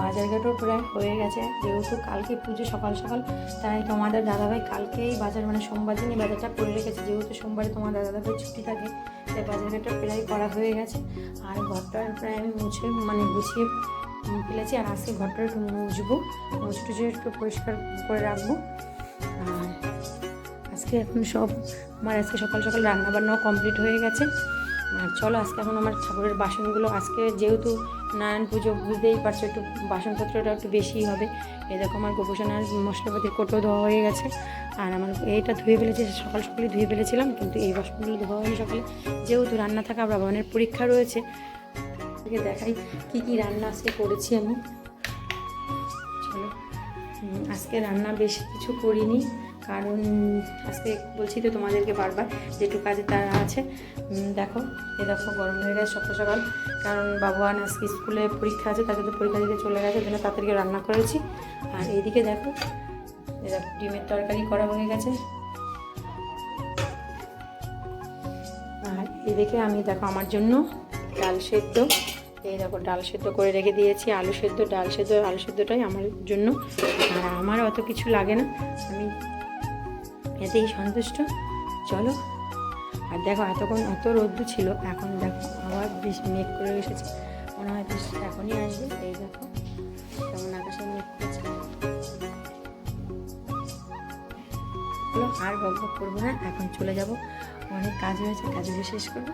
বাজারঘাটও প্রায় হয়ে গেছে। যেহেতু কালকে পুজো সকাল সকাল, তাই তোমাদের দাদাভাই কালকেই বাজার মানে সোমবার দিনই বাজারটা করে রেখেছে। যেহেতু সোমবারে তোমার দাদাভাই ছুটি থাকে, তাই বাজারঘাটটা প্রায় করা হয়ে গেছে। আর ঘরটা প্রায় আমি মুছে মানে গুছিয়ে ফেলেছি। আর আজকে ঘরটা একটু মুছবো মুছে টুছে একটু পরিষ্কার করে রাখব। আর আজকে এখন সব, আমার আজকে সকাল সকাল রান্না বান্নাও কমপ্লিট হয়ে গেছে। আর চলো আজকে এখন আমার ঠাকুরের বাসনগুলো, আজকে যেহেতু নারায়ণ পুজো, বুঝতেই পারছ একটু বাসনপত্রটা একটু বেশিই হবে। দেখো আমার গোপোষণার মশলাপাতির কোটো ধোয়া হয়ে গেছে। আর আমার এইটা ধুয়ে ফেলেছি, সকাল সকালে ধুয়ে ফেলেছিলাম, কিন্তু এই বাসনগুলো ধোয়া হয়নি সকালে। যেহেতু রান্না থাকা বাবানের পরীক্ষা রয়েছে। থেকে দেখাই কী কী রান্না আজকে করেছি আমি। চলো আজকে রান্না বেশি কিছু করিনি। কারণ আজকে বলছি তো তোমাদেরকে বারবার যেটু কাজে তারা আছে। দেখো এ দেখো, গরম হয়ে গেছে সকাল সকাল। কারণ বাবুয়ান আজকে স্কুলে পরীক্ষা আছে তাকে তো পরীক্ষা দিতে চলে গেছে জন্য তাড়াতাড়ি রান্না করেছি। আর এইদিকে দেখো এ দেখো, ডিমের তরকারি করা হয়ে গেছে। আর এদিকে আমি দেখো, আমার জন্য ডাল সেদ্ধ। এই দেখো, ডাল সেদ্ধ করে রেখে দিয়েছি। আলু সেদ্ধ, ডাল সেদ্ধ, আলু সেদ্ধটাই আমার জন্য। আর আমার অত কিছু লাগে না। আমি এতেই সন্তুষ্ট। চলো। আর দেখো এতক্ষণ অত রোদ্দু ছিল, এখন দেখো আবার বেশ মেঘ করে এসেছে। মনে হয় বেশ এখনই আসবে, এই দেখো কেমন আকাশে মেঘ করেছে। আর বক করব না, এখন চলে যাব। অনেক কাজ হয়েছে কাজগুলো শেষ করব।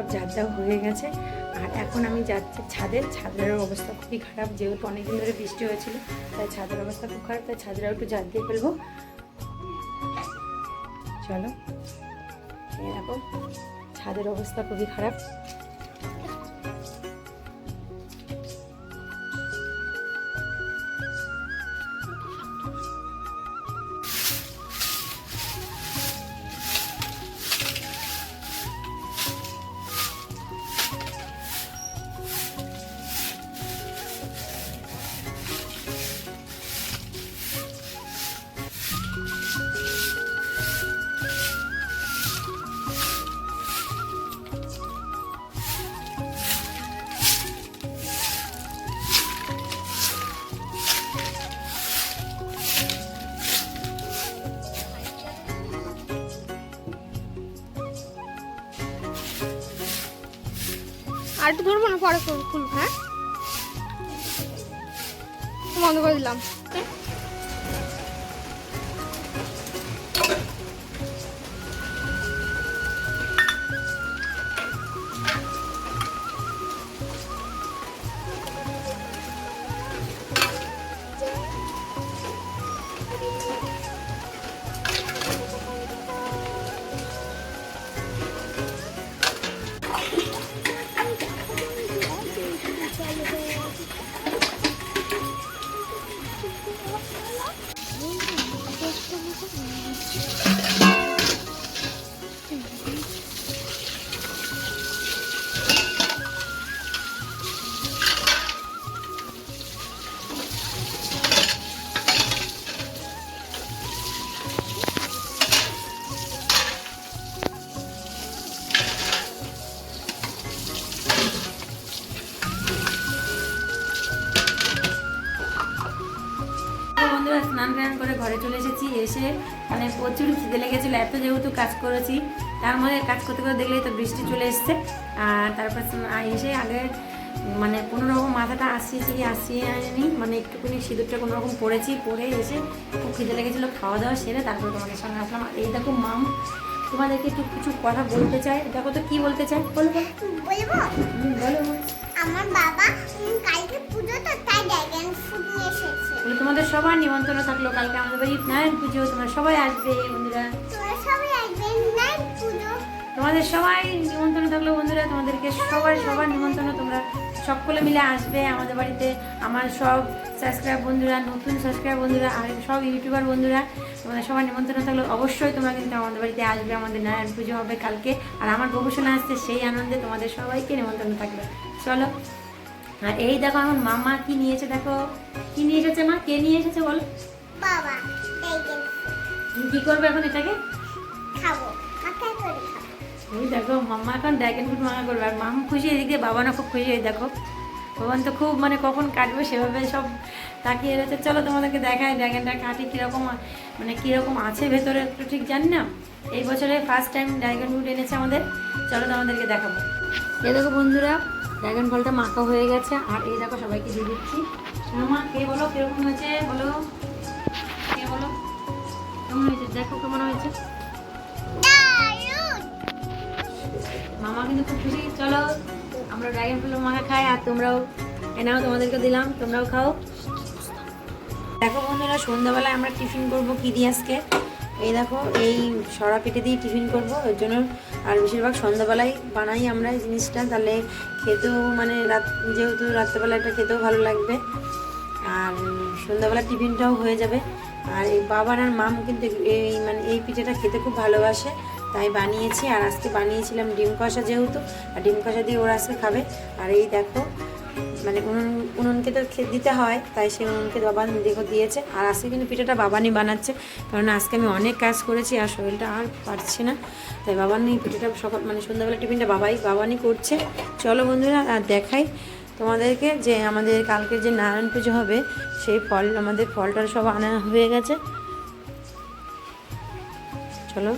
সব ঝাপঝাপ হয়ে গেছে। আর এখন আমি যাচ্ছি ছাদের। ছাদের অবস্থা খুবই খারাপ, যেহেতু অনেকদিন ধরে বৃষ্টি হয়েছিল, তাই ছাদের অবস্থা খুব খারাপ, তাই ছাদের একটু ঝাঁপ দিয়ে ফেলব। চলো। দেখো, ছাদের অবস্থা খুবই খারাপ। একটু ধরবো না? পরে খুল- খুলবো হ্যাঁ? বন্ধ করে দিলাম। 你却。এত যেহেতু কাজ করেছি তার মধ্যে কাজ করতে করতে দেখলেই তো বৃষ্টি চলে এসছে। আর তারপর এসে আগে মানে কোনো রকম মাথাটা আসিয়েছি আসিয়ে আনিনি মানে একটুখানি সিঁদুরটা কোনো রকম পরেছি পরে এসে খুব খিদে লেগেছিলো খাওয়া দাওয়া সেরে তারপরে তোমাদের সঙ্গে আসলাম। আর এই দেখো মাম তোমাদেরকে একটু কিছু কথা বলতে চাই দেখো তো কি বলতে চাই বলব? বলো বলো। আমার বাবা কালকে পুজো তো তাই ড্রাগন ফ্রুট নিয়ে এসেছে। বলে তোমাদের সবার নিমন্ত্রণ থাকল কালকে আমাদের বাড়ি নারায়ণ পুজো তোমরা সবাই আসবে বন্ধুরা। তোমরা সবাই আসবে নারায়ণ পুজো। তোমাদের সবাই নিমন্ত্রণ থাকল বন্ধুরা তোমাদেরকে সবাই সবার নিমন্ত্রণ তোমরা সকলে মিলে আসবে আমাদের বাড়িতে। আমার সব সাবস্ক্রাইব বন্ধুরা নতুন সাবস্ক্রাইব বন্ধুরা আর সব ইউটিউবার বন্ধুরা তোমাদের সবার নিমন্ত্রণ থাকলে। অবশ্যই তোমরা কিন্তু আমাদের বাড়িতে আসবে আমাদের নারায়ণ পুজো হবে কালকে। আর আমার গবেষণা আসছে সেই আনন্দে তোমাদের সবাইকে নিমন্ত্রণ থাকবে চলো। আর এই দেখো আমার মামা কি নিয়েছে দেখো। কি নিয়ে এসেছে মা? কে নিয়ে এসেছে বলো? বাবা কি করবে এখন এটাকে? খাব। ওই দেখো, মাম্মা এখন ড্রাগন ফ্রুট মাখা করবে। আর মাম খুশি, এদিকে বাবা না খুব খুশি, এই দেখো। বাবান তো খুব মানে কখন কাটবে সেভাবে সব তাকিয়ে রয়েছে। চলো তোমাদেরকে দেখায় ড্রাগনটা কাটি কীরকম মানে কীরকম আছে ভেতরে একটু ঠিক জানি না। এই বছরে ফার্স্ট টাইম ড্রাগন ফ্রুট এনেছে আমাদের। চলো তোমাদেরকে দেখাবো। এই দেখো বন্ধুরা ড্রাগন ফলটা মাখা হয়ে গেছে। আর এই দেখো সবাইকে দিয়ে দিচ্ছি। মামা কে বলো, কীরকম হয়েছে? বলো। কে বলো? কেমন হয়েছে? দেখো কেমন হয়েছে। মামা কিন্তু খুব খুশি। চলো, আমরা ড্রাগন ফল মাখা খাই আর তোমরাও এনাও তোমাদেরকে দিলাম, তোমরাও খাও। দেখো বন্ধুরা, সন্ধ্যাবেলায় আমরা টিফিন করব কি দিয়ে আজকে? এই দেখো, এই সরা পেটে দিয়ে টিফিন করব ওই জন্য আর বেশিরভাগ সন্ধ্যাবেলায় বানাই আমরা এই জিনিসটা। তাহলে খেতেও মানে রাত, যেহেতু রাত্রেবেলা এটা খেতেও ভালো লাগবে। আর সন্ধ্যাবেলা টিফিনটাও হয়ে যাবে। আর এই বাবার আর মাম কিন্তু এই মানে এই পিঠেটা খেতে খুব ভালোবাসে। তাই বানিয়েছি আর আজকে বানিয়েছিলাম ডিম কষা যেহেতু, আর ডিম কষা দিয়ে ওরা আজকে খাবে। আর এই দেখো মানে উনুন, উনুনকে তো দিতে হয়, তাই সেই উনুনকে বাবা দেখো দিয়েছে। আর আজকে কিন্তু পিঠাটা বাবানি বানাচ্ছে, কারণ আজকে আমি অনেক কাজ করেছি আর শরীরটা আর পারছি না। তাই বাবানি পিঠাটা সকাল মানে সন্ধ্যাবেলা টিফিনটা বাবাই, বাবানি করছে। চলো বন্ধুরা, আর দেখাই তোমাদেরকে যে আমাদের কালকে যে নারায়ণ পুজো হবে, সেই ফল, আমাদের ফলটার সব আনা হয়ে গেছে। চলো।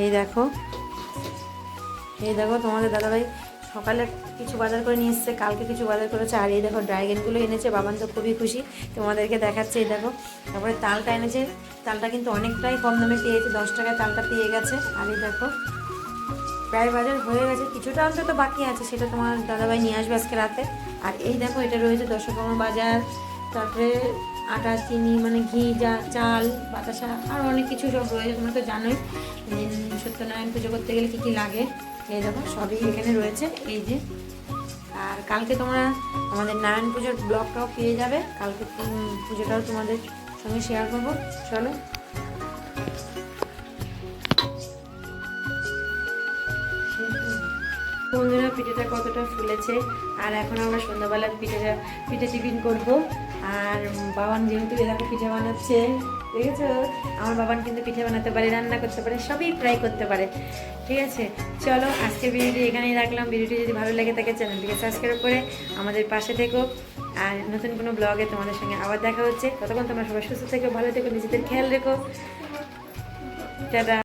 এই দেখো। এই দেখো তোমাদের দাদাভাই সকালে কিছু বাজার করে নিয়ে এসছে, কালকে কিছু বাজার করেছে, আর এই দেখো ড্রাইগনগুলো এনেছে, বাবান তো খুবই খুশি, তোমাদেরকে দেখাচ্ছে এই দেখো। তারপরে তালটা এনেছে, তালটা কিন্তু অনেকটাই কম দামে পেয়েছে, দশ টাকায় তালটা পেয়ে গেছে, আর এই দেখো প্রায় বাজার হয়ে গেছে, কিছুটা অন্তত বাকি আছে, সেটা তোমার দাদাভাই নিয়ে আসবে আজকে রাতে। আর এই দেখো, এটা রয়েছে দশকর্মা বাজার তারপরে আটা চিনি মানে ঘি, যা, চাল, বাতাসা আরও অনেক কিছু সব রয়েছে, তোমরা তো জানোই। সত্যনারায়ণ পুজো করতে গেলে কী কী লাগে? এই দেখো, সবই এখানে রয়েছে, এই যে। আর কালকে তোমরা আমাদের নারায়ণ পুজোর ব্লগটাও পেয়ে যাবে। কালকে পুজোটাও তোমাদের সঙ্গে শেয়ার করব। চলো। বন্ধুরা, পিঠেটা কতটা ফুলেছে, আর এখন আমরা সন্ধ্যাবেলার পিঠেটা, পিঠে টিফিন করব। আর বাবান যেহেতু এরকম পিঠে বানাচ্ছে, দেখেছ? আমার বাবান কিন্তু পিঠে বানাতে পারে, রান্না করতে পারে, সবই ফ্রাই করতে পারে। ঠিক আছে? চলো, আজকের ভিডিওটি এখানেই রাখলাম। ভিডিওটি যদি ভালো লেগে থাকে, চ্যানেলটিকে সাবস্ক্রাইব করে আমাদের পাশে থেকো। আর নতুন কোনো ব্লগে তোমাদের সঙ্গে আবার দেখা হচ্ছে। ততক্ষণ তোমরা সবাই সুস্থ থেকো, ভালো থেকো, নিজেদের খেয়াল রেখো। টাটা।